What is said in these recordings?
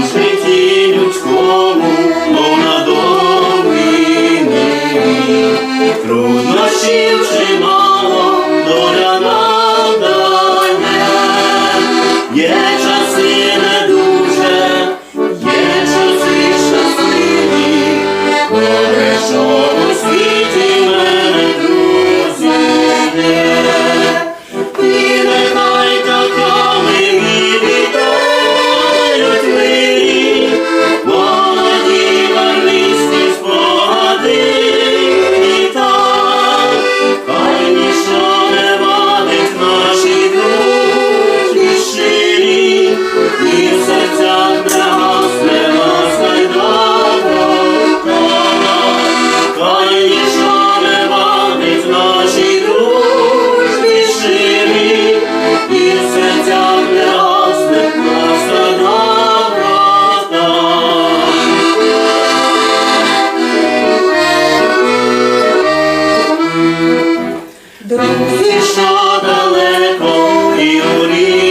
у. Зійшло далеко і у рік.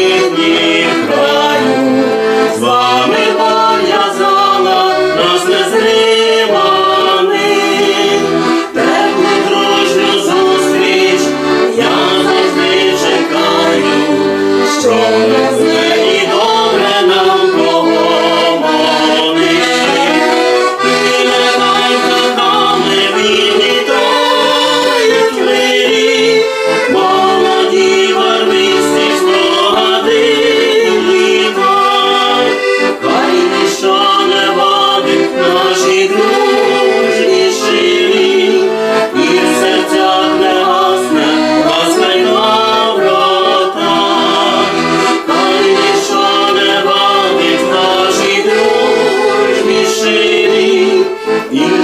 You